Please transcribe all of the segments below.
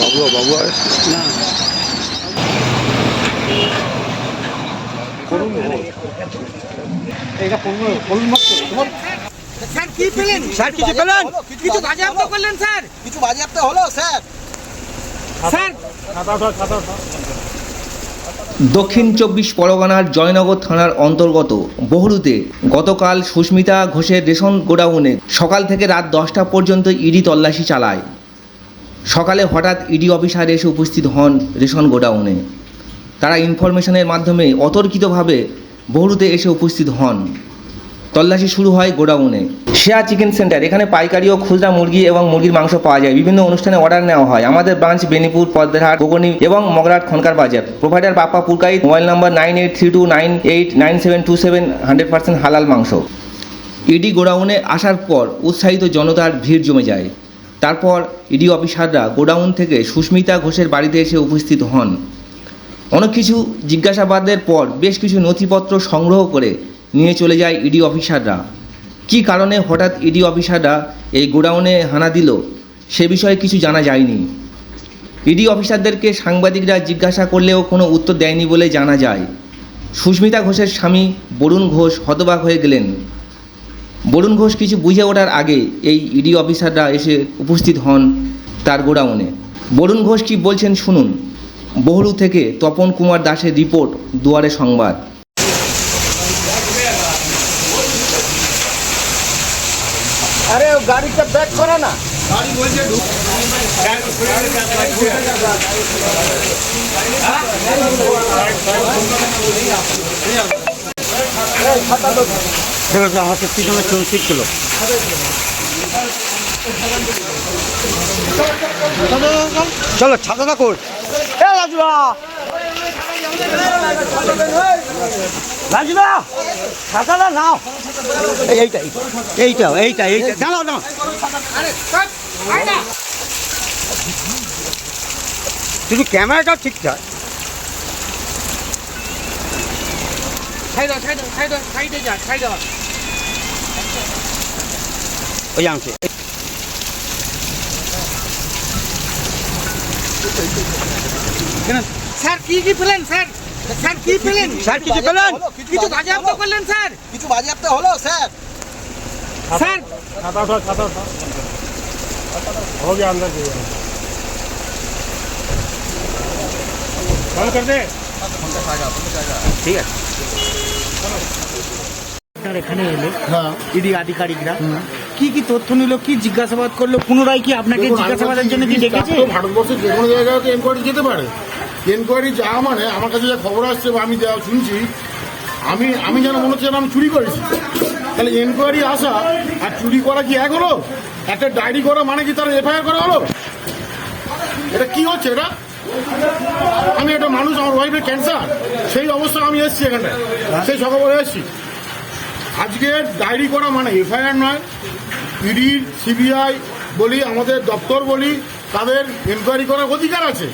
বাবু বাবু আয়। স্যার কি পেলেন? স্যার কিছু পেলেন? কিছু বাজেয়াপ্ত করলেন স্যার? কিছু বাজেয়াপ্ত হলো স্যার? স্যার দক্ষিণ চব্বিশ পরগনার জয়নগর থানার অন্তর্গত বহুরুতে গতকাল সুস্মিতা ঘোষের রেশন গোডাউনে সকাল থেকে রাত দশটা পর্যন্ত ইডি তল্লাশি চালায়। সকালে হঠাৎ ইডি অফিসার এসে উপস্থিত হন রেশন গোডাউনে। তারা ইনফরমেশনের মাধ্যমে অতর্কিতভাবে বহুরুতে এসে উপস্থিত হন। তল্লাশি শুরু হয় গোডাউনে। শেয়া চিকেন সেন্টার, এখানে পাইকারি ও খুচরা মুরগি এবং মুরগির মাংস পাওয়া যায়। বিভিন্ন অনুষ্ঠানে অর্ডার নেওয়া হয়। আমাদের ব্রাঞ্চ বেনিপুর পদ্মহাট গোগনি এবং Magrahat Khankar Bazar. Provider Bappa Purkait, mobile number nine eight three two nine eight nine seven two seven hundred percent হালাল মাংস। ইডি গোডাউনে আসার পর উৎসাহিত জনতার ভিড় জমে যায়। তারপর ইডি অফিসাররা গোডাউন থেকে সুস্মিতা ঘোষের বাড়িতে এসে উপস্থিত হন। অনেক কিছু জিজ্ঞাসাবাদের পর বেশ কিছু নথিপত্র সংগ্রহ করে নিয়ে চলে যায় ইডি অফিসাররা। কী কারণে হঠাৎ ইডি অফিসাররা এই গোডাউনে হানা দিল, সে বিষয়ে কিছু জানা যায়নি। ইডি অফিসারদেরকে সাংবাদিকরা জিজ্ঞাসা করলেও কোনো উত্তর দেয়নি বলে জানা যায়। সুস্মিতা ঘোষের স্বামী বরুণ ঘোষ হতবাক হয়ে গেলেন। বরুণ ঘোষ কিছু বুঝে ওঠার আগে এই ইডি অফিসাররা এসে উপস্থিত হন তার গোডাউনে। বরুণ ঘোষ কি বলছেন শুনুন। বহুরু থেকে তপন কুমার দাসের রিপোর্ট দুয়ারে সংবাদ। আরে গাড়িটা ব্যাক করো না। হাতের পিছনে চলছিল ছিল চলো, ছাতাটা কর এ, রাজুদা! ছাতাটা নাও। এই- এইটা এইটা এইটা এইটা। দাঁড়াও দাঁড়াও। শুধু ক্যামেরাটা ঠিকঠাক। সাইড সাইড সাইড সাইডে যা সাইডে ওই আংশে স্যার কি কি পেলেন স্যার স্যার কি পেলেন স্যার কিছু পেলেন কিছু বাজেয়াপ্ত করলেন স্যার কিছু বাজেয়াপ্ত হলো স্যার স্যার खाता उठा खाता उठा हो गया अंदर से बंद कर दे ঠিক আছে আপনার এখানে এলো। ইডি আধিকারিকরা। কি কি তথ্য নিল কি জিজ্ঞাসাবাদ করল? পুনরায় কি আপনাকে জিজ্ঞাসাবাদের জন্য কি ডেকেছে? ভারতবর্ষের যে কোনো জায়গায় তো এনকোয়ারি যেতে পারে। এনকোয়ারি যাওয়া মানে আমার কাছে যা খবর আসছে বা আমি যা শুনছি আমি আমি যেন মনে হচ্ছে আমি চুরি করেছি। তাহলে এনকোয়ারি আসা আর চুরি করা কি এক হলো? একটা ডায়েরি করা মানে কি তার এফআইআর করা হলো? এটা কি হচ্ছে এটা? আমি একটা মানুষ আমার ওয়াইফের ক্যান্সার সেই অবস্থা আমি এসেছি এখানে। সেই সকালে এসেছি। আজকে ডায়েরি করা মানে এফআইআর নয় ইডি সিবিআই বলি আমাদের দপ্তর বলি তাদের এনকোয়ারি করার অধিকার আছে।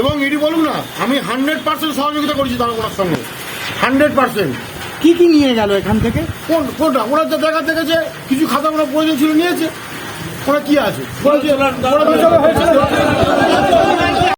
এবং ইডি বলুন না আমি হান্ড্রেড পার্সেন্ট সহযোগিতা করেছি তারা ওনার সঙ্গে। হান্ড্রেড পার্সেন্ট কি কি নিয়ে গেল এখান থেকে? কোন কোনটা? ওরা যা দেখা দেখেছে কিছু খাতা ওরা প্রয়োজন ছিল নিয়েছে। ওরা কি আছে?